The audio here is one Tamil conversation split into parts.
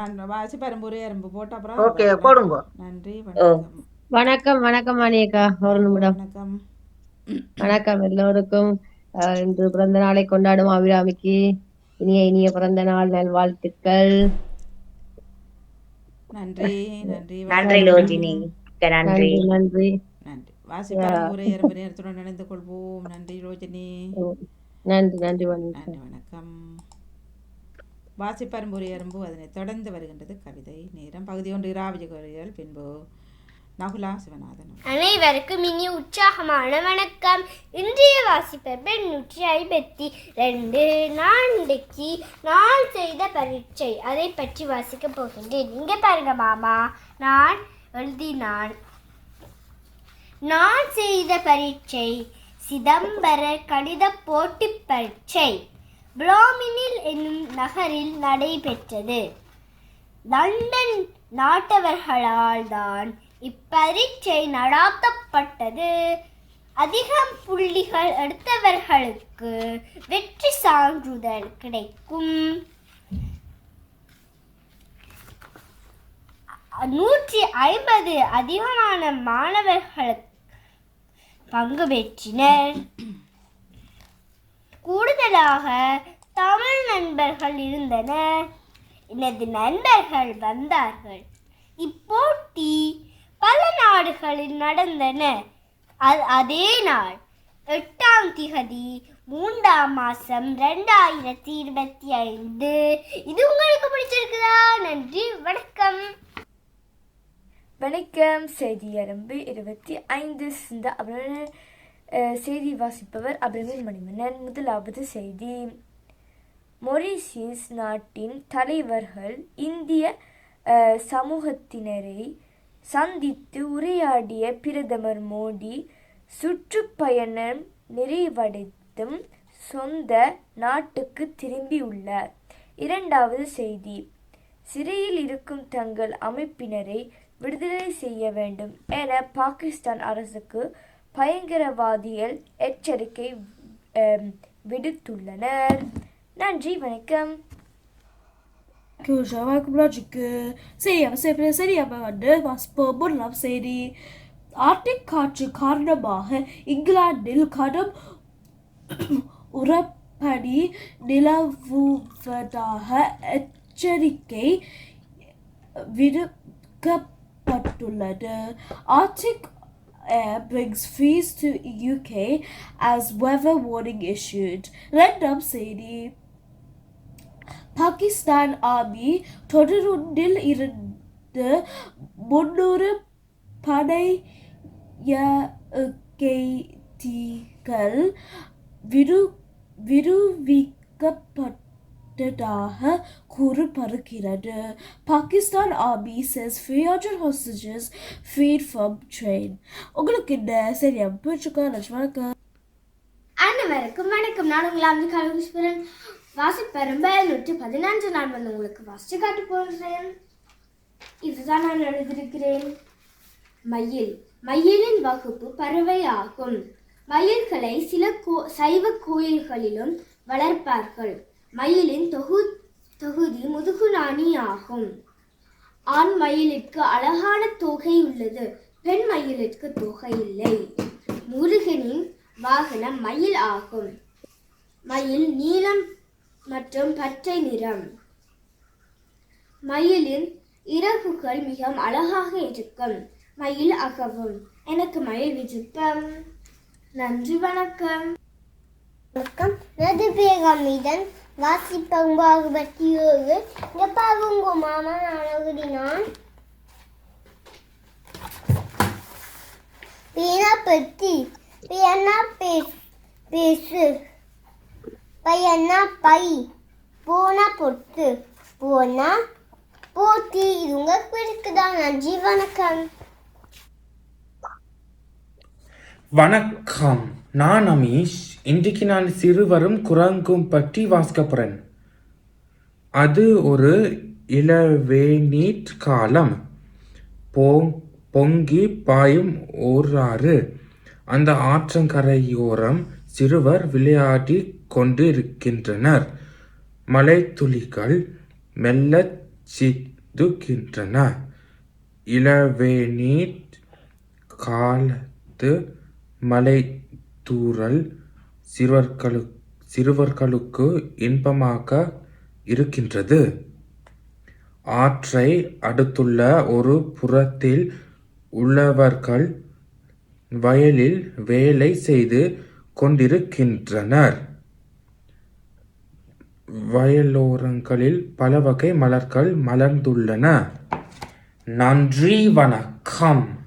நான் வாசி பரம்பூரே எறும்பு போட்ட அப்புறம் ஓகே போடுங்க. நன்றி. வணக்கம். வணக்கம் அனியக்கா. ஒரு நிமிடம். வணக்கம். வணக்கம் எல்லோருக்கும். இன்று பிறந்த நாளை கொண்டாடும் அபிராமிக்கு இனிய இனிய பிறந்த நாள் நல்வாழ்த்துக்கள். நன்றி நன்றி நன்றி. லோஜினி நன்றி. நன்றி நன்றி. நன்றி. வாசி பரம்பூரே எறும்பு நேரத்துடன் நினைந்து கொள்வோம். நன்றி ரோஜினி. நன்றி நன்றி வணக்கம். நன்றி வணக்கம். வாசி பரம்பூரை அதனை தொடர்ந்து வருகின்றது கவிதை நேரம். பகுதி ஒன்று இராவிஜ பின்பு. நகுலா சிவநாதன். அனைவருக்கும் இனி உற்சாகமான வணக்கம். இன்றைய வாசிப்பர் நூற்றி ஐம்பத்தி ரெண்டு. நான் இன்றைக்கு நான் செய்த பரீட்சை. அதை பற்றி வாசிக்க போகின்றேன். இங்கே பாருங்க மாமா. நான் எழுதினான் நான் செய்த பரீட்சை சிதம்பர கணித போட்டி பரீட்சை. பிராமினில் என்னும் நகரில் நடைபெற்றது. லண்டன் நாட்டவர்களால் தான் இப்பரீட்சை நடாத்தப்பட்டது. அதிகம் புள்ளிகள் எடுத்தவர்களுக்கு வெற்றி சான்றிதழ் கிடைக்கும். நூற்றி ஐம்பது அதிகமான மாணவர்கள் பங்கு பெற்றினர். கூடுதலாக தமிழ் நண்பர்கள் இருந்தனர் எனது நண்பர்கள் வந்தார்கள். இப்போட்டி பல நாடுகளில் நடந்தன. அதே நாள் எட்டாம் திகதி மூன்றாம் மாசம் ரெண்டாயிரத்தி இருபத்தி ஐந்து. இது உங்களுக்கு பிடிச்சிருக்குதா? நன்றி வணக்கம். வணக்கம். செய்தி அரம்பு இருபத்தி ஐந்து சிந்த அபரண செய்தி வாசிப்பவர் அபிரமின் மணிமன்னன் முதலாவது செய்தி. மொரீசியஸ் நாட்டின் தலைவர்கள் இந்திய அஹ், சமூகத்தினரை சந்தித்து உரையாடிய பிரதமர் மோடி சுற்றுப்பயணம் நிறைவடைத்தும் சொந்த நாட்டுக்கு திரும்பியுள்ளார். இரண்டாவது செய்தி. சிறையில் இருக்கும் தங்கள் அமைப்பினரை விடுதலை செய்ய வேண்டும் என பாகிஸ்தான் அரசுக்கு பயங்கரவாதிகள் எச்சரிக்கை விடுத்துள்ளனர். நன்றி வணக்கம். Kursa Vakabrajike சரியாக சரியாக வந்து வாசிப்போம். செய்தி. ஆர்டிக் காற்று காரணமாக இங்கிலாந்தில் கடும் உரப்படி நிலவுவதாக எச்சரிக்கை விடுக்கப்பட்டுள்ளது. Arctic air brings fees to UK as weather warning issued. இரண்டாம் செய்தி பாகிஸ்தான் ஆர்மி தொடருண்டில் இருந்து முன்னூறு படையகைதிகள் விரு விட்டதாக கூறப்படுகிறது. Pakistan army says 300 hostages freed from train. உங்களுக்கு இந்த சரி பிடிச்சிக்கோ லட்சுமணக்கா அனைவருக்கும் வணக்கம். நான் உங்கள் அம்பி கலகுஸ்வரன் வாசிப்பெரும்ப நூற்றி பதினஞ்சு நான் வந்து உங்களுக்கு வாசித்து காட்டு போகிறேன் இதுதான் நான் எழுதியிருக்கிறேன். மயில். மயிலின் வகுப்பு பறவை ஆகும் மயில்களை சில கோ சைவ கோயில்களிலும் வளர்ப்பார்கள். மயிலின் தொகு தொகுதி முதுகுநாணி ஆகும். ஆண் மயிலிற்கு அழகான தோகை உள்ளது. பெண் மயிலிற்கு தோகை இல்லை. முருகனின் வாகனம் மயில் ஆகும். மயில் நீலம் மற்றும் பச்சை நிறம். மயிலின் இறகுகள் மிகவும் அழகாக இருக்கும். மயில் அகவும். எனக்கு மயில் விருப்பம் நன்றி வணக்கம். வணக்கம். நது வாசிப்பங்காக பற்றி ஏழு. இங்க பாருங்க மாமா நான் எழுதினான் பேனா பெட்டி பேனா பேசு. பையனா பை போனா பொட்டு போனா போட்டி. இது உங்களுக்கு பிடிக்குதா நன்றி வணக்கம். வணக்கம். நான் அமீஷ் இன்றைக்கு நான் சிறுவரும் குரங்கும் பற்றி வாசிக்க போகிறேன் அது ஒரு இளவேநீட் காலம். பொங் பொங்கி பாயும் ஓராறு. அந்த ஆற்றங்கரையோரம் சிறுவர் விளையாடி கொண்டிருக்கின்றனர். மலைத்துளிகள் மெல்லச் சிதுக்கின்றன இளவேநீட் காலத்து மலை தூறல் சிறுவர்களு சிறுவர்களுக்கு இன்பமாக இருக்கின்றது. ஆற்றை அடுத்துள்ள ஒரு புறத்தில் உள்ளவர்கள் வயலில் வேலை செய்து கொண்டிருக்கின்றனர். வயலோரங்களில் பல வகை மலர்கள் மலர்ந்துள்ளன. நன்றி வணக்கம்.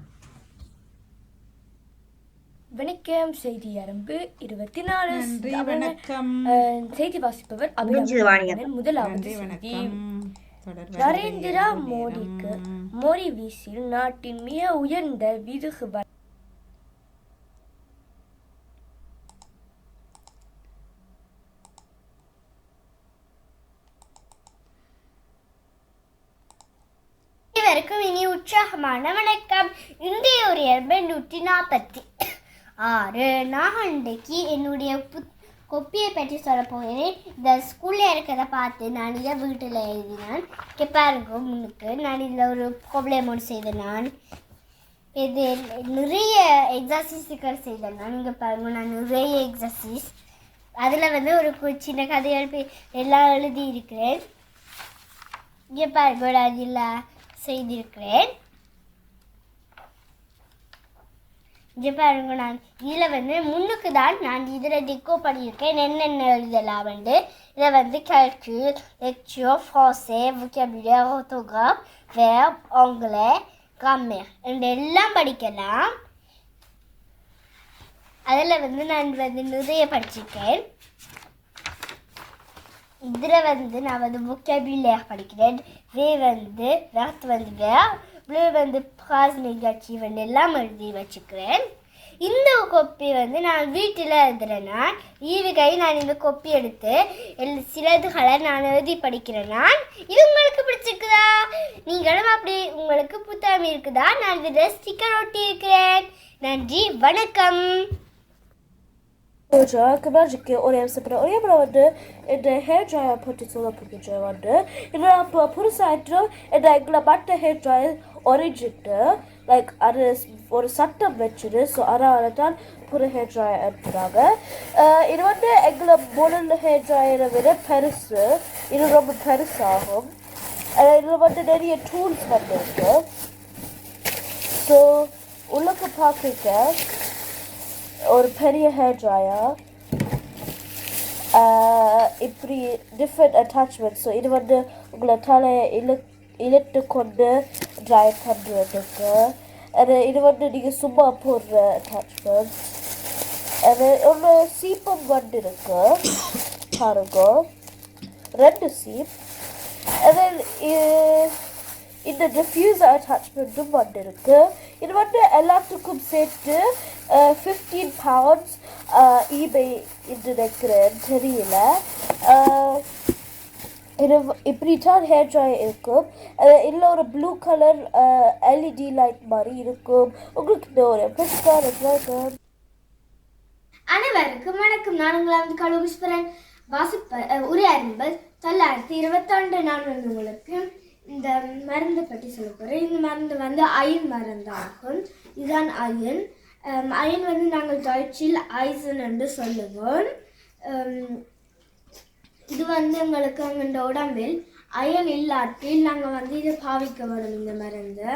வணக்கம். செய்தி அரம்பு இருபத்தி நாலு வணக்கம். செய்தி வாசிப்பவர் முடிஞ்சது வாணிகம். அபிராமி முதலாவது செய்தி. நரேந்திரா மோடிக்கு நேரம். மொரிவீஸில் நாட்டின் மிக உயர்ந்த விருது அனைவருக்கும் இனி உற்சாகமான வணக்கம். இன்றைய ஒரு நூற்றி நாற்பத்தி ஆறு நான் அன்றைக்கு என்னுடைய புத் கொப்பியை பற்றி சொல்ல போகிறேன். இந்த ஸ்கூலில் இருக்கிறத பார்த்து நான் இதை வீட்டில் எழுதினேன். இங்கே முன்னுக்கு. நான் இதில் ஒரு ப்ராப்ளம் ஒன்று செய்தேன் நான். இது நிறைய எக்ஸசைஸுகள் செய்தேன் நான். இங்கே பாருங்க நான் நிறைய எக்ஸசைஸ் அதில் வந்து ஒரு சின்ன கதைகள் பே- எல்லாம் எழுதியிருக்கிறேன். இங்கே பாருங்க நான் அதில் செய்திருக்கிறேன். இங்கே பாருங்க நான் இதில் வந்து முன்னுக்கு தான் நான் இதில் டிக்கோ பண்ணியிருக்கேன். என்னென்ன எழுதலாம் வந்து? இதில் வந்து calcul, lecture, français, vocabulaire, orthographe, verbe, anglais, grammaire. இந்த எல்லாம் படிக்கலாம். அதில் வந்து நான் வந்து நிறைய படிச்சிருக்கேன். இதில் வந்து நான் வந்து vocabulaire படிக்கிறேன். வே வந்து ராத் வந்து வேர் ப்ளூ வந்து ப்ராஸ் நெகட்டிவ் எல்லாம் எழுதி வச்சுக்கிறேன். இந்த கொப்பி வந்து நான் வீட்டில் எழுதுறேன்னா ஈவிகை நான் இந்த கொப்பி எடுத்து எல் சிலதுகளை நான் எழுதி படிக்கிறேன் நான் இது உங்களுக்கு பிடிச்சிருக்குதா? நீங்களும் அப்படி உங்களுக்கு புத்தகம் இருக்குதா? நான் இதில் ஸ்டிக்கர் ஒட்டி இருக்கிறேன். நன்றி வணக்கம். Roger, Kamarjiki, Oriam Sapra, Oriam வந்து இந்த ஹேர் ட்ரையர் பற்றி சொல்ல போகிற வந்து இதில் இப்போ புதுசாயிட்டு இந்த எங்களை பட்ட ஹேர் ட்ரையர் ஒரிஜிட்டு லைக் அது ஒரு சட்டம் வச்சுது ஸோ அதனால தான் புது ஹேர் ட்ரையர் எடுத்துறாங்க அஹ் இது வந்து எங்களை முதல் ஹேர் ட்ரையரை விட பெருசு இது ரொம்ப பெருசாகும் அஹ் இதில் வந்து நிறைய டூல்ஸ் வந்து இருக்கு ஸோ உள்ளுக்கு பார்க்குறீங்க ஒரு பெரிய ஹேர் ட்ரையர் இப்படி டிஃப்ரெண்ட் அட்டாச்மெண்ட் ஸோ இது வந்து உங்களை தலையை இழு இழுத்து கொண்டு ட்ரை பண்ணுறதுக்கு அது இது வந்து நீங்கள் சும்மா போடுற அட்டாச்மெண்ட் அது ஒன்று சீப்பம் வந்து இருக்கு. பாருங்க. ரெண்டு சீப் அது இந்த டிஃப்யூசர் அட்டாச்மெண்ட்டும் வந்து இருக்கு. இது வந்து எல்லாத்துக்கும் சேர்த்து ஃபிஃப்டீன் பவுண்ட்ஸ் ஈபே என்று நினைக்கிறேன் தெரியல. Uh, இது இப்படி தான் ஹேர் ட்ரை இருக்கும். இல்லை ஒரு ப்ளூ கலர் எல்இடி லைட் மாதிரி இருக்கும். உங்களுக்கு இந்த ஒரு பெஸ்ட்டாக இருக்கும்? அனைவருக்கும் வணக்கம். நான் வந்து கழுகுஸ்வரன் வாசிப்ப அஹ், உரையாடுங்கள் தொள்ளாயிரத்தி இருபத்தொன்று. நான் வந்து உங்களுக்கு இந்த மருந்து பற்றி சொல்ல போகிறேன் இந்த மருந்து வந்து அயன் மருந்தாகும். இதுதான் அயன். Um, அயன் வந்து நாங்கள் டாய்ச்சில் ஐசன் என்று சொல்லுவோம். Um, இது வந்து எங்களுக்கு எங்களோட உடம்பில் அயன் இல்லாட்டில் நாங்கள் வந்து இதை பாவிக்க வேணும் இந்த மருந்து.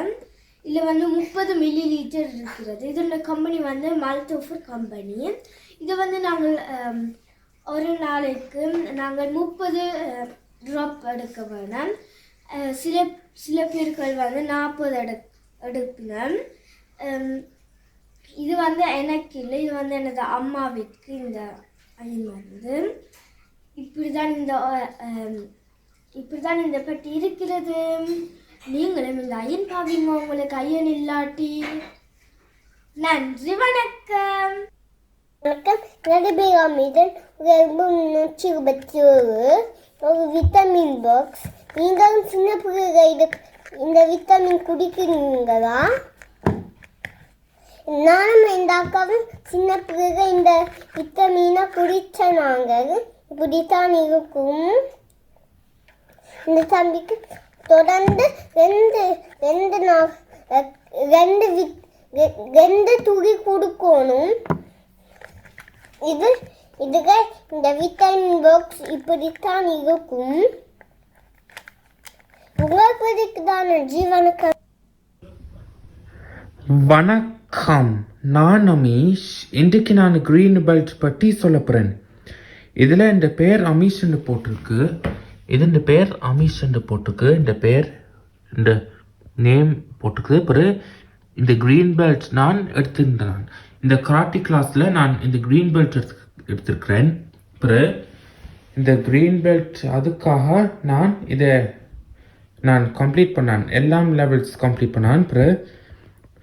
இதில் வந்து முப்பது மில்லி லிட்டர் இருக்கிறது இதோட கம்பெனி வந்து மல்டோஃபர் கம்பெனி இது வந்து நாங்கள் um, ஒரு நாளைக்கு நாங்கள் முப்பது uh, ட்ராப் எடுக்க வேணும். Uh, சில சில பேர்கள் வந்து நாற்பது எடு எடுக்கணும். இது வந்து எனக்கு இல்லை. இது வந்து எனது அம்மாவிற்கு இந்த அயன் வந்து இப்படி தான் இந்த இப்படிதான் இப்படி தான் இந்த பெட்டி இருக்கிறது. நீங்களும் இந்த அயன் பாவிங்க உங்களுக்கு அயன் இல்லாட்டி. நன்றி வணக்கம். வணக்கம். நடிபேகா மீதன் முன்னூற்றி இருபத்தி ஒரு ஒரு விட்டமின் பாக்ஸ் நீங்களும் சின்ன பிள்ளைகள் இது இந்த விட்டமின் குடிக்கிறீங்களா நானும் இந்த அக்காவும் சின்ன பிறகு இந்த விட்டமினை குடிச்ச நாங்கள். இப்படித்தான் இருக்கும். இந்த தம்பிக்கு தொடர்ந்து ரெண்டு ரெண்டு ரெண்டு வி- ரெண்டு துளி கொடுக்கணும். இது இதுக இந்த விட்டமின் பாக்ஸ் இப்படித்தான் இருக்கும். உங்களுக்கு தானே ஜீவனுக்கு வணக்கம். நான் அமீஷ் இன்றைக்கு நான் க்ரீன் பெல்ட் பற்றி சொல்ல போகிறேன் இதில் இந்த பேர் அமீஷ்ன்னு போட்டிருக்கு. இது இந்த பேர் அமீஷ்ன்னு போட்டிருக்கு. இந்த பேர் இந்த நேம் போட்டிருக்கு. பிறகு இந்த க்ரீன் பெல்ட் நான் எடுத்திருந்தேன். இந்த கராட்டி கிளாஸில் நான் இந்த க்ரீன் பெல்ட் எடுத்து எடுத்திருக்கிறேன். பிறகு இந்த க்ரீன் பெல்ட் அதுக்காக நான் இதை நான் கம்ப்ளீட் பண்ணேன். எல்லாம் லெவல்ஸ் கம்ப்ளீட் பண்ணான். பிறகு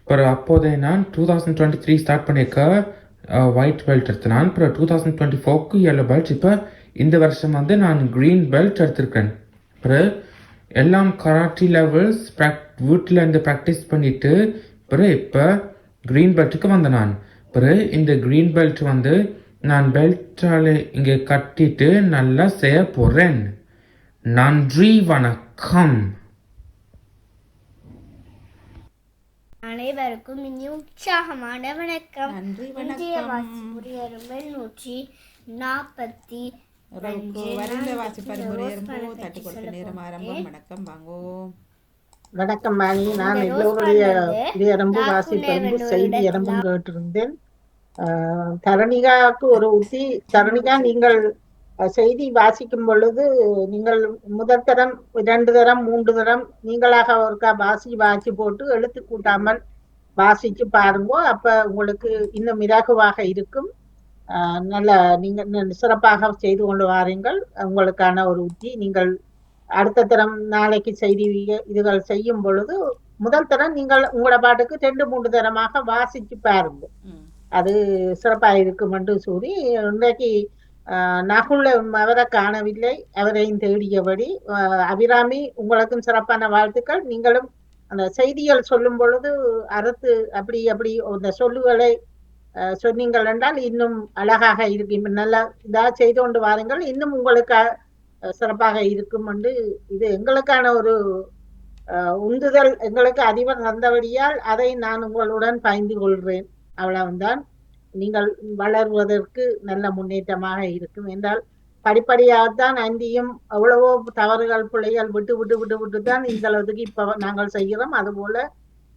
பிறகு அப்போதே நான் two thousand twenty three start பண்ணியிருக்க ஒயிட் பெல்ட் எடுத்தேன். பிறகு டூ தௌசண்ட் டுவெண்ட்டி ஃபோர்க்கு எல்லோ பெல்ட் இப்போ இந்த வருஷம் வந்து நான் க்ரீன் பெல்ட் எடுத்திருக்கேன். பிறகு எல்லாம் கராட்டி லெவல்ஸ் ப்ராக் வீட்டில் இருந்து ப்ராக்டிஸ் பண்ணிவிட்டு பிறகு இப்போ க்ரீன் பெல்ட்டுக்கு வந்தேன் நான். பிறகு இந்த க்ரீன் பெல்ட் வந்து நான் பெல்ட்டால் இங்கே கட்டிட்டு நல்லா செய்ய போகிறேன் நன்றி வணக்கம். அனைவருக்கும் இனி உற்சாகமான வணக்கம். நன்றி வணக்கம். நூற்றி நாற்பத்தி வாசிப்பர் முறையரும்போ நேரம் ஆரம்பம். வணக்கம் வாங்கோ. வணக்கம் மணி நான் எல்லோருடைய இடையரம்பு வாசிப்பரம்பு செய்தி அரம்பும் கேட்டிருந்தேன். ஆஹ் தரணிகாவுக்கு ஒரு உத்தி. தரணிகா நீங்கள் செய்தி வாசிக்கும் பொழுது நீங்கள் முதல் தரம் இரண்டு தரம் மூன்று தரம் நீங்களாக ஒருக்கா வாசி வாசி போட்டு எழுத்து கூட்டாமல் வாசிச்சு பாருங்க. அப்ப உங்களுக்கு இன்னும் இலகுவாக இருக்கும். நல்ல நீங்க ந- சிறப்பாக செய்து கொண்டு வாருங்கள். உங்களுக்கான ஒரு உத்தி. நீங்கள் அடுத்த தரம் நாளைக்கு செய்தி இதுகள் செய்யும் பொழுது முதல் தரம் நீங்கள் உங்களோட பாட்டுக்கு ரெண்டு மூன்று தரமாக வாசிச்சு பாருங்க. அது சிறப்பாக இருக்கும் என்று கூறி இன்றைக்கு நகுல அவரை காணவில்லை. அவரையும் தேடியபடி அபிராமி உங்களுக்கும் சிறப்பான வாழ்த்துக்கள். நீங்களும் அந்த செய்திகள் சொல்லும் பொழுது அறுத்து அப்படி அப்படி அந்த சொல்லுகளை ஆஹ், சொன்னீங்கள் என்றால் இன்னும் அழகாக இருக்கும். நல்லா இதாக செய்து கொண்டு வாருங்கள். இன்னும் உங்களுக்கு சிறப்பாக இருக்கும் என்று இது எங்களுக்கான ஒரு உந்துதல். எங்களுக்கு அதிபர் தந்தபடியால் அதை நான் உங்களுடன் பயந்து கொள்கிறேன். அவ்வளவுதான். நீங்கள் வளர்வதற்கு நல்ல முன்னேற்றமாக இருக்கும். என்றால் படிப்படியாகத்தான் அந்தியும் எவ்வளவோ தவறுகள் பிள்ளைகள் விட்டு விட்டு விட்டு விட்டு தான் இந்த அளவுக்கு இப்ப நாங்கள் செய்கிறோம். அதுபோல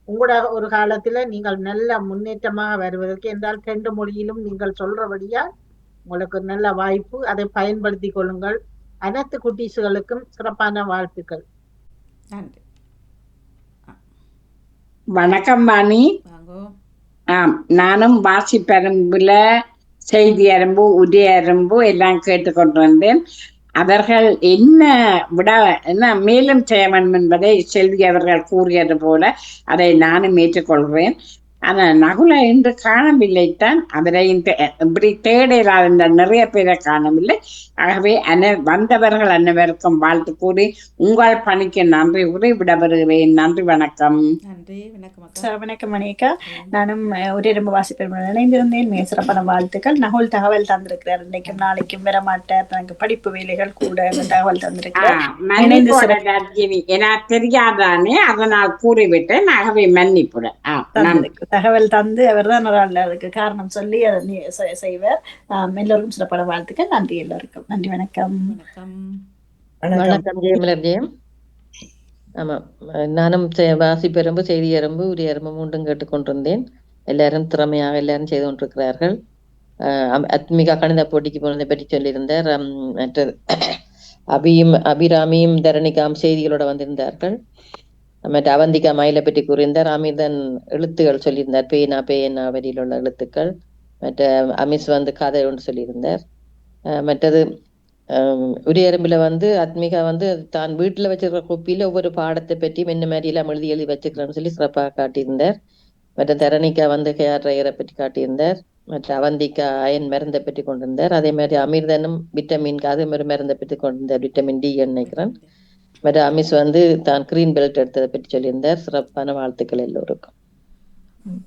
உங்களோட ஒரு காலத்துல நீங்கள் நல்ல முன்னேற்றமாக வருவதற்கு என்றால் ரெண்டு மொழியிலும் நீங்கள் சொல்றபடியா உங்களுக்கு நல்ல வாய்ப்பு. அதை பயன்படுத்திக் கொள்ளுங்கள். அனைத்து குட்டீஸுகளுக்கும் சிறப்பான வாழ்த்துக்கள். நன்றி. வணக்கம் வாணி வாங்கோ. ஆம் நானும் வாசிப்பரம்புல செய்தி அரும்பு உதய அரும்பு எல்லாம் கேட்டுக்கொண்டிருந்தேன் அவர்கள் என்ன விட என்ன மேலும் செய்ய வேண்டும் என்பதை செல்வி அவர்கள் கூறியது போல அதை நானும் ஏற்றுக்கொள்கிறேன் ஆனா நகுல இன்று காணவில்லைத்தான். அவரை இந்த இப்படி தேடலால் இந்த நிறைய பேரை காணவில்லை. ஆகவே அன வந்தவர்கள் அனைவருக்கும் வாழ்த்து கூறி உங்கள் பணிக்கு நன்றி கூறி விடப்படுகிறேன் நன்றி வணக்கம். நன்றி வணக்கம் வணக்கம் மணிக்கா நானும் ஒரே ரொம்ப வாசிப்பெருமையுடன் இணைந்திருந்தேன். மிக சிறப்பான வாழ்த்துக்கள். நகுல் தகவல் தந்திருக்கிறார். இன்னைக்கும் நாளைக்கும் வரமாட்டார். எனக்கு படிப்பு வேலைகள் கூட தகவல் தந்திருக்கிறார். எனக்கு தெரியாதானே? அதனால் கூறிவிட்டேன். ஆகவே மன்னிப்புடன். ஆ, நன்றி. தகவல் தந்து அவர் தான் அதுக்கு காரணம் சொல்லி அதை செய்வார். எல்லோருக்கும் சிறப்பான வாழ்த்துக்கள். நன்றி எல்லோருக்கும். நன்றி வணக்கம். வணக்கம். ஜெயமலர் ஜெயம் ஆமாம் நானும் செ- வாசிப்பெரும்பு செய்தி எறும்பு உரிய எறும்பு மூன்றும் கேட்டுக்கொண்டிருந்தேன் எல்லாரும் திறமையாக எல்லாரும் செய்து கொண்டிருக்கிறார்கள். அத்மிகா கணித போட்டிக்கு போனதை பற்றி சொல்லியிருந்தார். அம், மற்றது அபியும் அபிராமியும் தரணிகாம் செய்திகளோட வந்திருந்தார்கள். மற்ற அவந்திகா மயிலை பற்றி கூறியிருந்தார். அமிர்தன் எழுத்துகள் சொல்லியிருந்தார். பேனா பேனா வரியில் உள்ள எழுத்துக்கள். மற்ற அமிஸ் வந்து கதை ஒன்று சொல்லியிருந்தார். மற்றது ஆஹ் வந்து அத்மிகா வந்து தான் வீட்டுல வச்சிருக்கிற குப்பியில ஒவ்வொரு பாடத்தை பற்றி மென்ன மாதிரி எல்லாம் எழுதி எழுதி வச்சுக்கிறேன்னு சொல்லி சிறப்பாக காட்டியிருந்தார். மற்ற தரணிகா வந்து ஹேர் ட்ரையரை பற்றி காட்டியிருந்தார். மற்ற அவந்திகா அயன் மருந்தை பற்றி கொண்டிருந்தார். அதே மாதிரி அமிர்தனும் விட்டமின் அதே மாதிரி மருந்தை பற்றி கொண்டிருந்தார். விட்டமின் டி நினைக்கிறேன். மற்ற அமிஸ் வந்து தான் கிரீன் பெல்ட் எடுத்ததை பற்றி சொல்லியிருந்தார். சிறப்பான வாழ்த்துக்கள் எல்லோருக்கும்.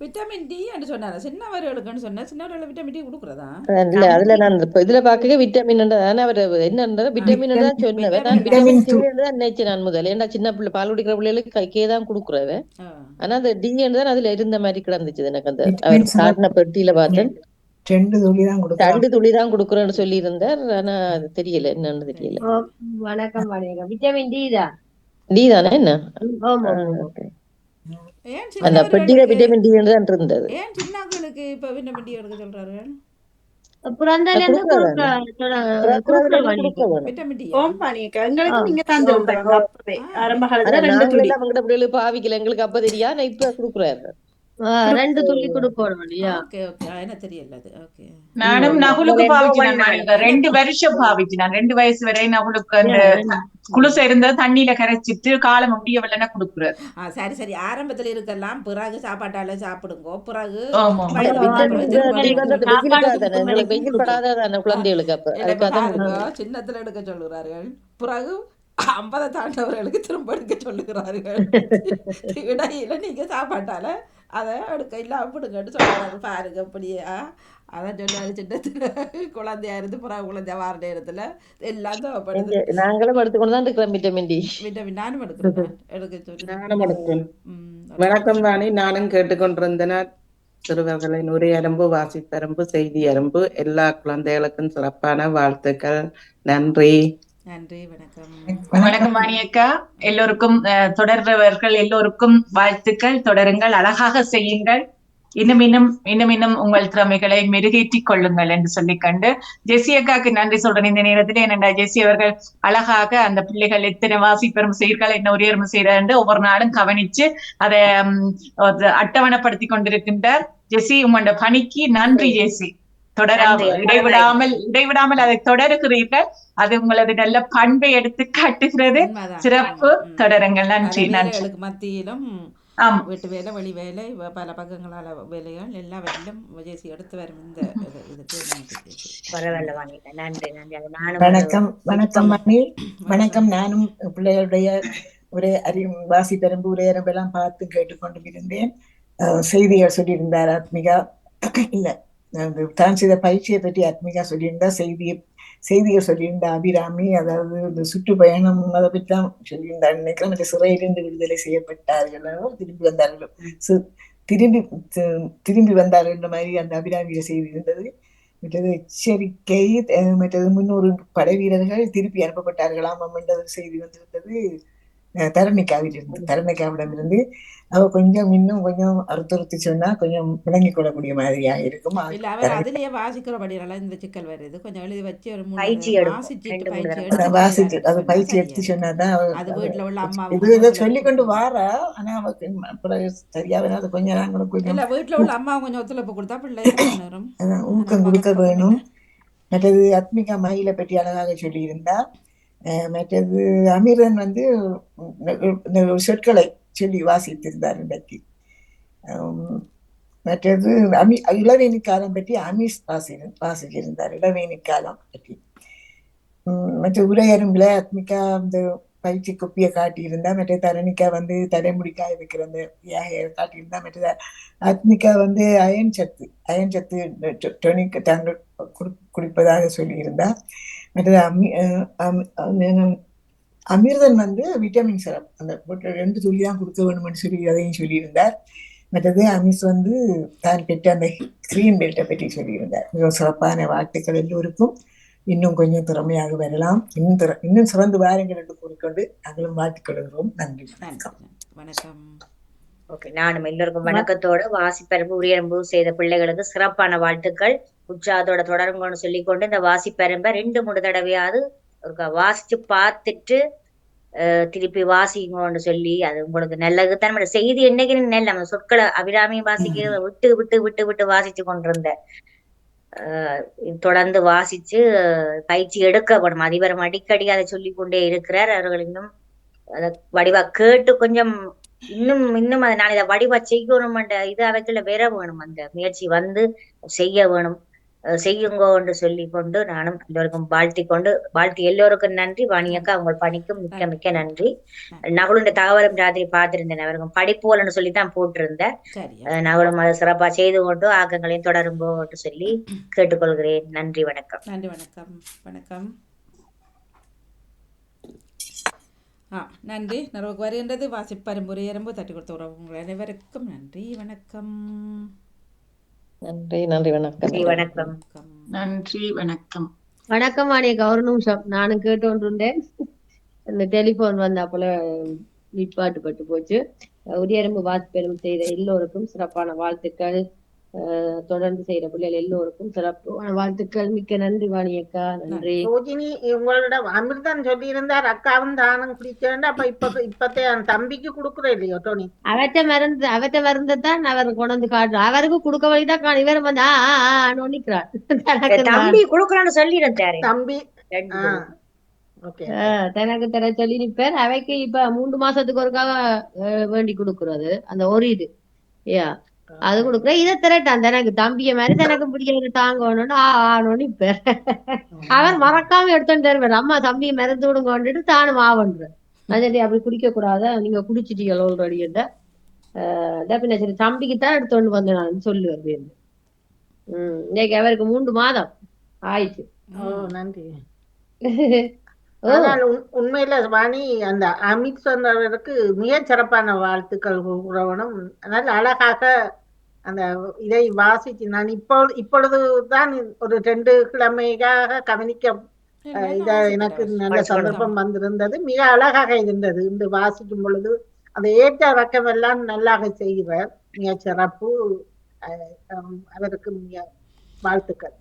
விட்டமின் டி என்று சொன்னார்? சின்னவர்களுக்குன்னு சொன்னா சின்னவர்கள் விட்டமின் டி கொடுக்குறதா? இல்ல அதுல நான் இதுல பாக்க விட்டமின் தானே அவர் என்ன விட்டமின் தான் சொன்னவன். நான் விட்டமின் தான் நினைச்சேன் நான் முதல்ல ஏன்னா சின்ன பிள்ளை பால் குடிக்கிற பிள்ளைகளுக்கு கைக்கே தான் கொடுக்குறவ ஆ. ஆனா அந்த டி தான் அதுல இருந்த மாதிரி கிடந்துச்சு எனக்கு அந்த அவர் காட்டின பெட்டியில பார்த்தேன். ரெண்டு துளி தான் கொடுக்குறாங்க ரெண்டு துளி தான் கொடுக்குறேன்னு சொல்லி இருந்தார் ஆனா அது தெரியல. என்னன்னு தெரியல. வணக்கம் வணக்கம் விட்டமின் டி தான் டி தானே என்ன? அந்த பெட்டியில விட்டமின் டி தான் இருந்தது. ஏன் சின்னாக்களுக்கு இப்ப விட்டமின் டி எடுக்க பண்ணிக்க எங்களுக்கு அப்ப தெரியா நான் இப்ப கொடுக்குறாரு. ரெண்டு துள்ளி கொடுக்கணும் இல்லையா ஓகே ஓகே. என்ன தெரியல அது. ஓகே. நானும் நகுலுக்கு பாவிச்சினான் ரெண்டு வருஷம் பாவிச்சினான் ரெண்டு வயசு வரை நகுலுக்கு அந்த குளுச இருந்த தண்ணியில கரைச்சிட்டு காலம் முடிய வெள்ளன குடுக்குறாரு. ஆ சரி சரி. ஆரம்பத்துல இருக்கலாம். பிறகு சாப்பாட்டால சாப்பிடுங்க. பிறகு. சின்னத்துல எடுக்க சொல்லுகிறார்கள். பிறகு ஐம்பதை தாண்டவர்களுக்கு திரும்ப எடுக்க சொல்லுகிறார்கள். இடையில நீங்க சாப்பாட்டால அதை எடுக்க இல்லாம விடுங்கன்னு சொல்றாரு பாருங்க அப்படியா அதான் சொல்லாரு சின்னத்துல குழந்தையா இருந்து பிறகு குழந்தையா வார நேரத்துல எல்லாம் தேவைப்படுது நாங்களும் எடுத்துக்கொண்டு தான் இருக்கிறோம் விட்டமின் டி விட்டமின் நானும் எடுக்கிறேன் எடுக்க சொல்லி. நானும் எடுக்கிறேன். வணக்கம் ராணி. நானும் கேட்டுக்கொண்டிருந்தனர் சிறுவர்களின் உரையரம்பு வாசிப்பரம்பு செய்தி அரம்பு. எல்லா குழந்தைகளுக்கும் சிறப்பான வாழ்த்துக்கள். நன்றி. நன்றி வணக்கம். வணக்கம் மணியக்கா. எல்லோருக்கும் அஹ், தொடர்பவர்கள் எல்லோருக்கும் வாழ்த்துக்கள் தொடருங்கள் அழகாக செய்யுங்கள். இன்னும் இன்னும் இன்னும் இன்னும் உங்கள் திறமைகளை மெருகேற்றிக் கொள்ளுங்கள் என்று சொல்லிக் கண்டு ஜெசி அக்காக்கு நன்றி சொல்றேன். இந்த நேரத்தில் என்னடா ஜெசி அவர்கள் அழகாக அந்த பிள்ளைகள் எத்தனை வாசிப்பெரும் செய்கிறார்கள் என்ன உரியரும் செய்கிறார் என்று ஒவ்வொரு நாளும் கவனிச்சு அதை அட்டவணைப்படுத்தி கொண்டிருக்கின்றார். ஜெசி உங்களோட பணிக்கு நன்றி ஜெசி தொடராமல் இடைவிடாமல் இடைவிடாமல் அதை தொடருகிறீர்கள். அது உங்களது நல்ல பண்பை எடுத்து காட்டுகிறது. சிறப்பு. தொடருங்கள். பல நன்றி நன்றி. மத்தியிலும் வீட்டு வேலை வெளி வேலை பல பக்கங்களால வேலைகள் எல்லா வேலையிலும் ஜேசி எடுத்து வரும் இந்த இது- இதுக்கு வணக்கம் வணக்கம் மணி வணக்கம். நானும் பிள்ளைகளுடைய ஒரு அறி வாசி பெரும்பு உரையரம்பெல்லாம் பார்த்து கேட்டுக்கொண்டு இருந்தேன். செய்திகள் சொல்லியிருந்தார் ஆத்மிகா. இல்ல தான் செய்த பயிற்சியை பற்றி ஆத்மிகா சொல்லியிருந்தா செய்தியை செய்தியை சொல்லியிருந்த அபிராமி அதாவது இந்த சுற்றுப்பயணம் அதை பற்றி தான் சொல்லியிருந்தார் நினைக்கிறேன் மற்ற சிறையிலிருந்து விடுதலை செய்யப்பட்டார்களோ திரும்பி வந்தார்களோ. சு- திரும்பி திரும்பி வந்தார்கள் என்ற மாதிரி அந்த அபிராமியை செய்திருந்தது மற்றது எச்சரிக்கை மற்றது முன்னூறு படை வீரர்கள் திருப்பி அனுப்பப்பட்டார்களாம் என்ற செய்தி வந்திருந்தது. இருந்து தரணிக்காவிடம் இருந்து அவ கொஞ்சம் இன்னும் கொஞ்சம் அறுத்துறுத்தி சொன்னா கொஞ்சம் விளங்கிக் கொள்ளக்கூடிய மாதிரியா இருக்கும். இல்ல அவர் அதுலயே வாசிக்கிறபடியால இந்த சிக்கல் வருது. கொஞ்சம் எழுதி வச்சு ஒரு அத வாசிச்சு சொன்னா அது பயிற்சி எடுத்து. சொன்னாதான் அது வீட்டுல உள்ள அம்மா இது இதை சொல்லி கொண்டு வாரா? ஆனா அவக்கு அப்புறம் சரியா வராது கொஞ்சம் நாங்களும் கொஞ்சம் இல்ல வீட்டுல உள்ள அம்மா கொஞ்சம் ஒத்துழைப்பு கொடுத்தா பிள்ளை ஊக்கம் கொடுக்க வேணும். மற்றது அத்மிகா மயிலை பற்றி அழகாக சொல்லியிருந்தா அஹ் மற்றது அமிரன் வந்து இந்த சொற்களை சொல்லி வாசித்திருந்தார் இன்றைக்கு. மற்றது அமி இளவேணி காலம் பற்றி அமீஸ் வாசி வாசிச்சிருந்தார் இளவேணி காலம் பற்றி. மற்ற உரையரும்பில் அத்மிகா அந்த பயிற்சி குப்பியை காட்டியிருந்தா மற்ற தரணிக்கா வந்து தலைமுடி வைக்கிற அந்த காட்டியிருந்தா மற்ற ஆத்மிகா வந்து அயன் சத்து அயன் சத்து டொ- டொனிக் தாங்கள் குடி- குடிப்பதாக சொல்லியிருந்தா மற்றது அமி அஹ் அம்- அம்- அமிர்தன் வந்து விட்டமின் சிரப் அந்த போட்ட ரெண்டு துளி தான் கொடுக்க வேணும்னு சொல்லி அதையும் சொல்லியிருந்தார். மற்றது அமிஸ் வந்து தான் பெற்ற அந்த கிரீன் பெல்ட்டை பற்றி சொல்லியிருந்தார். மிகவும் சிறப்பான வாழ்த்துக்கள் எல்லோருக்கும். இன்னும் கொஞ்சம் திறமையாக வரலாம். இன்னும் திற இன்னும் சிறந்து வாருங்கள் என்று கூறிக்கொண்டு நாங்களும் வாழ்த்துக் கொள்கிறோம் நன்றி. வணக்கம். வணக்கம். ஓகே நானும் எல்லோருக்கும் வணக்கத்தோட வாசிப்பரம்பு உரியரம்பு செய்த பிள்ளைகளுக்கு சிறப்பான வாழ்த்துக்கள். உற்சாகத்தோட தொடருங்கன்னு சொல்லிக்கொண்டு இந்த வாசிப்பரம்பை ரெண்டு மூணு தடவையாவது வாசிச்சு பார்த்துட்டு அஹ், திருப்பி வாசிங்கன்னு சொல்லி அது உங்களுக்கு நல்லது தான். செய்தி என்னைக்கு நல்ல நம்ம சொற்களை அபிராமியும் வாசிக்க விட்டு விட்டு விட்டு விட்டு வாசிச்சு கொண்டிருந்தேன் தொடர்ந்து வாசிச்சு பயிற்சி எடுக்கப்படும். அதிபரம் அடிக்கடி அதை சொல்லிக் கொண்டே இருக்கிறார். அவர்கள் இன்னும் அதை வடிவா கேட்டு கொஞ்சம் இன்னும் இன்னும் அதை நான் இதை வடிவா செய்யணும் இது அவைக்குள்ள வேற வேணும். அந்த முயற்சி வந்து செய்ய வேணும். செய்யுங்கோ என்று சொல்லி கொண்டு நானும் எல்லோருக்கும் வாழ்த்தி கொண்டு வாழ்த்தி எல்லோருக்கும் நன்றி. வாணியக்கா உங்கள் பணிக்கும் மிக்க மிக்க நன்றி. நகுலுடைய தகவலும் ராத்திரி பார்த்திருந்தேன். அவருக்கும் படிப்போல்னு சொல்லி தான் போட்டிருந்தேன். நகுலும் அதை சிறப்பா செய்து கொண்டு ஆக்கங்களையும் தொடரும்போ என்று சொல்லி கேட்டுக்கொள்கிறேன். நன்றி வணக்கம். நன்றி வணக்கம். வணக்கம். ஆ நன்றி. நிறைவுக்கு வருகின்றது. வாசிப்பரும்புரை எறும்பு தட்டி கொடுத்த உறவு உங்கள் அனைவருக்கும் நன்றி. வணக்கம். நன்றி நன்றி வணக்கம். வணக்கம். நன்றி வணக்கம். வணக்கம் அன்னைக்கு ஒரு நிமிஷம். நானும் கேட்டோன்றிருந்தேன் இந்த டெலிபோன் வந்தாப்புல நிப்பாட்டு பட்டு போச்சு உரியரம்பு வாசிப்பெரும் செய்த எல்லோருக்கும் சிறப்பான வாழ்த்துக்கள். தொடர்ந்து செய்யற பிள்ளைகள் எல்லோருக்கும் சிறப்பான வாழ்த்துக்கள் மிக்க நன்றி வாணியக்கா நன்றி. ரோஜினி உங்களிடம் அமிர்தன் சொல்லியிருந்தார் அக்காவும் தானும் குடிச்சேன் அப்ப இப்ப இப்பத்தே என் தம்பிக்கு கொடுக்குறேன் இல்லையோ டோனி? அவற்றை மருந்து அவற்றை மருந்து தான் அவர் கொண்டு வந்து காட்டுறார். அவருக்கு கொடுக்க வழிதான் இவரும் வந்து தனக்கு தம்பி குடுக்கலாம்னு சொல்லியிருந்தாரு தம்பி? தனக்கு தர சொல்லி நிப்பார் அவைக்கு இப்ப மூன்று மாசத்துக்கு ஒருக்காக வேண்டி கொடுக்கறது. அந்த ஒரு இது. ஏ அது கொடுக்குற இதை திரட்டான். தனக்கு தம்பிய மாதிரி தனக்கு பிடிக்கிறது தாங்கணும்னு ஆ ஆனோன்னு இப்ப. அவர் மறக்காம எடுத்துட்டு தருவார். அம்மா தம்பியை மறந்து விடுங்கன்னுட்டு தானும் ஆவன்ற அஞ்சலி அப்படி குடிக்க கூடாத நீங்க குடிச்சிட்டீங்க ஆல்ரெடி ஆஹ் பின்ன சரி தம்பிக்கு தான் எடுத்துட்டு வந்தேன் நான் சொல்லுவார் உம் இன்னைக்கு அவருக்கு மூன்று மாதம் ஆயிடுச்சு நன்றி. ஆனால் உண்மையில வாணி அந்த அமித் சொன்னவருக்கு மிக சிறப்பான வாழ்த்துக்கள் கூறவனும் நல்ல அழகாக அந்த இதை வாசிச்சு நான் இப்போ இப்பொழுதுதான் ஒரு ரெண்டு கிழமையாக கவனிக்க இத எனக்கு நல்ல சந்தர்ப்பம் வந்திருந்தது. மிக அழகாக இருந்தது. இன்று வாசிக்கும் பொழுது அந்த ஏற்ற இறக்கம் எல்லாம் நல்லாக செய்கிறார். மிக சிறப்பு. அவருக்கு மிக வாழ்த்துக்கள்.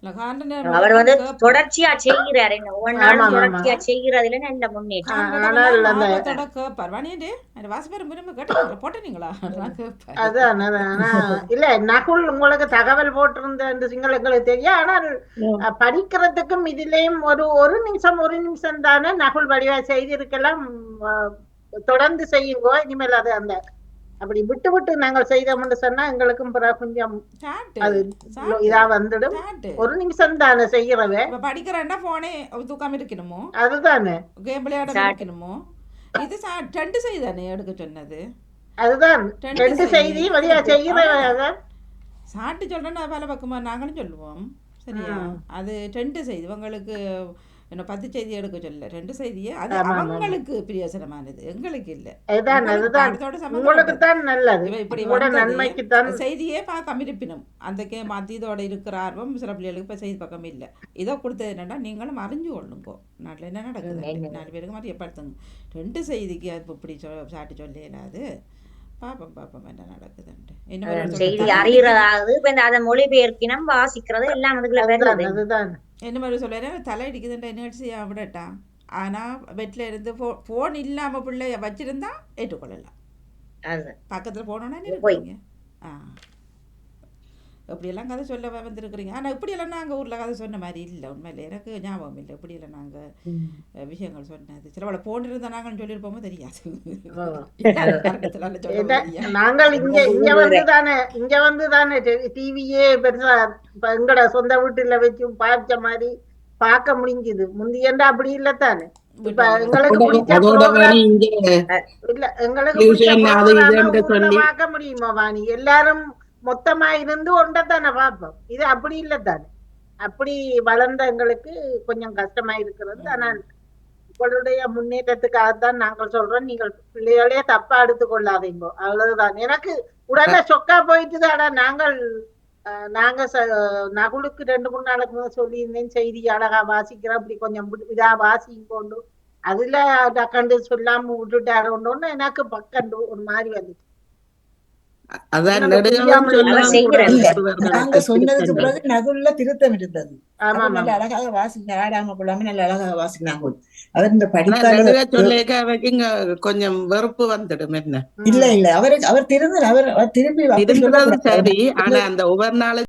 அவர் வந்து தொடர்ச்சியா செய்கிறார் என்ன ஒவ்வொரு. தொடர்ச்சியா செய்கிறதுல நல்ல முன்னேற்றம். அதான் இல்ல நகுல் உங்களுக்கு தகவல் போட்டிருந்த இந்த சிங்கள எங்களுக்கு தெரியும். ஆனால் படிக்கிறதுக்கும் இதுலயும் ஒரு ஒரு நிமிஷம் ஒரு நிமிஷம் தானே நகுல் வடிவா செய்திருக்கலாம். தொடர்ந்து செய்யுங்கோ. இனிமேல் அது அந்த அப்படி விட்டு விட்டு நாங்கள் செய்தோம்னு சொன்னா எங்களுக்கும் கொஞ்சம் அது. இதா வந்துடும். ஒரு நிமிஷம் தானே செய்யறவே. இப்ப படிக்கிறேன்னா போனே தூக்காம இருக்கணுமோ? அதுதானே. கேம் விளையாட. இருக்கணுமோ? இது சா- ரெண்டு செய்தானே எடுக்க சொன்னது? அதுதான். ரெண்டு செய்தி வழியா செய்யறவே சாட்டு சொல்றேன்னா பல பக்கமா நாங்களும் சொல்லுவோம். சரியா. அது ரெண்டு செய்தி இவங்களுக்கு என்ன பத்து செய்தி எடுக்க சொல்ல ரெண்டு செய்தியே. அது. அவங்களுக்கு பிரியோசனமானது. எங்களுக்கு இல்ல. அதுதான். உங்களுக்கு. தான் நல்லது. இப்படி நன்மைக்கு தான் செய்தியே பார்க்காம இருப்பினும் அந்த கே மத்தியதோட இருக்கிற ஆர்வம் சில பிள்ளைகளுக்கு இப்போ செய்தி பக்கம் இல்லை. இதோ கொடுத்தது என்னன்னா நீங்களும் அறிஞ்சு கொள்ளுங்கோ. நாட்டில் என்ன நடக்குது? நாலு பேருக்கு அறியப்படுத்துங்க ரெண்டு செய்திக்கு அது இப்படி சொ சாட்டி சொல்ல இயலாது பாப்போம் பாப்போம் என்ன நடக்குதுன்ட்டு. சொல்ல- அறியறதாவது இப்ப இந்த அதை மொழிபெயர்க்கினம் வாசிக்கிறது எல்லாம் அதுக்குள்ள வருது அதுதான். என்ன மாதிரி சொல்லுறேன் தலை அடிக்குதுன்ற நிகழ்ச்சி விடட்டான் ஆனால் பெட்டில் இருந்து ஃபோ ஃபோன் இல்லாமல் பிள்ளைய வச்சிருந்தா ஏற்றுக்கொள்ளலாம். பக்கத்தில் போனோன்னா ஆ. இப்படியெல்லாம் கதை சொல்ல வந்திருக்கிறீங்க. ஆனால் இப்படியெல்லாம் நாங்கள் ஊரில் கதை சொன்ன மாதிரி இல்லை. உண்மையில எனக்கு ஞாபகம் இல்லை. இப்படியெல்லாம் நாங்கள் விஷயங்கள் சொன்னது. சில வேளை போன் இருந்தால் நாங்கள் சொல்லியிருப்போமோ தெரியாது. நாங்கள் இங்க இங்க வந்து தானே இங்க வந்து தானே டிவியே பெருசா இப்ப எங்கட சொந்த வீட்டுல வச்சு பார்த்த மாதிரி பார்க்க முடிஞ்சுது. முந்தியண்டா அப்படி இல்ல தானே? இப்ப எங்களுக்கு இல்ல எங்களுக்கு முடியுமா வாணி? எல்லாரும் மொத்தமா இருந்து ஒன்றதானே பார்ப்போம் இது அப்படி இல்ல தானே அப்படி வளர்ந்த எங்களுக்கு கொஞ்சம் கஷ்டமா இருக்கிறது ஆனால் உங்களுடைய முன்னேற்றத்துக்காகத்தான் நாங்கள் சொல்றோம். நீங்கள் பிள்ளைகளே தப்பா எடுத்துக்கொள்ளாதீங்க. அவ்வளவுதான். எனக்கு உடனே சொக்கா போயிட்டு ஆனா நாங்கள் நாங்க நகுலுக்கு ரெண்டு மூணு நாளுக்கு சொல்லியிருந்தேன். செய்தி அழகா வாசிக்கிறோம். அப்படி கொஞ்சம் இதா வாசிங்க கொண்டு அதுல டக்கண்டு சொல்லாம விட்டுட்டாரு ஒன்று எனக்கு பக்கண்டு ஒரு மாதிரி வந்துச்சு. நாங்க சொன்னதுக்கு. பிறகு நகுல்ல திருத்தம் இருந்தது. நல்ல. அழகாக வாசிங்க ஆடாம கொள்ளாம நல்ல அழகாக வாசினாங்க. அவர் இந்த படிக்காத கொஞ்சம் வெறுப்பு வந்துடும் என்ன? இல்ல இல்ல. அவர் அவர் திருந்த அவர் திரும்பி சரி ஆனா அந்த ஒவ்வொரு நாளும்